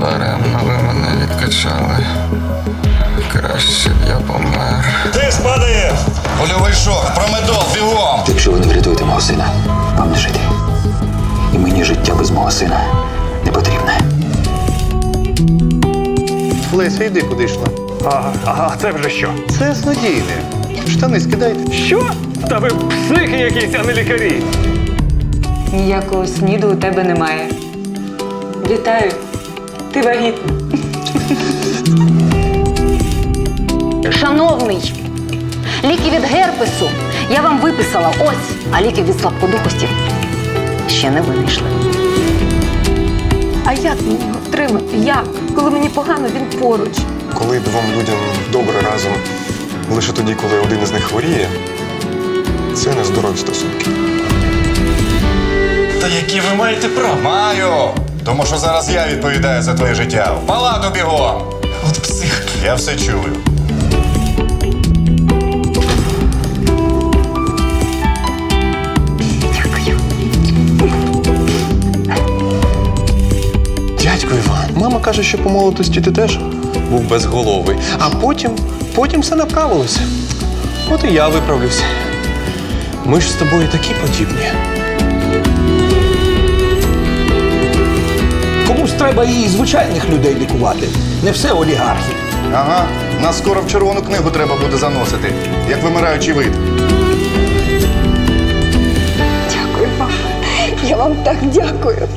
Даремно ви мене відкачали. Краще б я помер. Ти спадаєш! Польовий шок, промедол, бігом! Якщо ви не врятуєте мого сина, вам не жити. І мені життя без мого сина не потрібне. Леся, йди куди йшла. А, а це вже що? Це злодійне. Штани скидайте. Що? Та ви психи якісь, а не лікарі. Ніякого сніду у тебе немає. Вітаю, ти вагітна. Шановний, ліки від герпесу я вам виписала ось, а ліки від слабкодухості ще не винайшли. А як мені його втримати? Як? Коли мені погано, він поруч. Коли двом людям лише тоді, коли один із них хворіє, це не здорові стосунки. Та які ви маєте право? Маю! Тому що зараз я відповідаю за твоє життя. В палату бігом! От псих. Я все чую. Дядько Іван, мама каже, що по молодості ти теж був безголовий. А потім, потім все направилося. От і я виправлюся. Ми ж з тобою такі подібні. Комусь треба і звичайних людей лікувати, не все олігархів. Ага, нас скоро в червону книгу треба буде заносити, як вимираючий вид. Дякую вам. Я вам так дякую.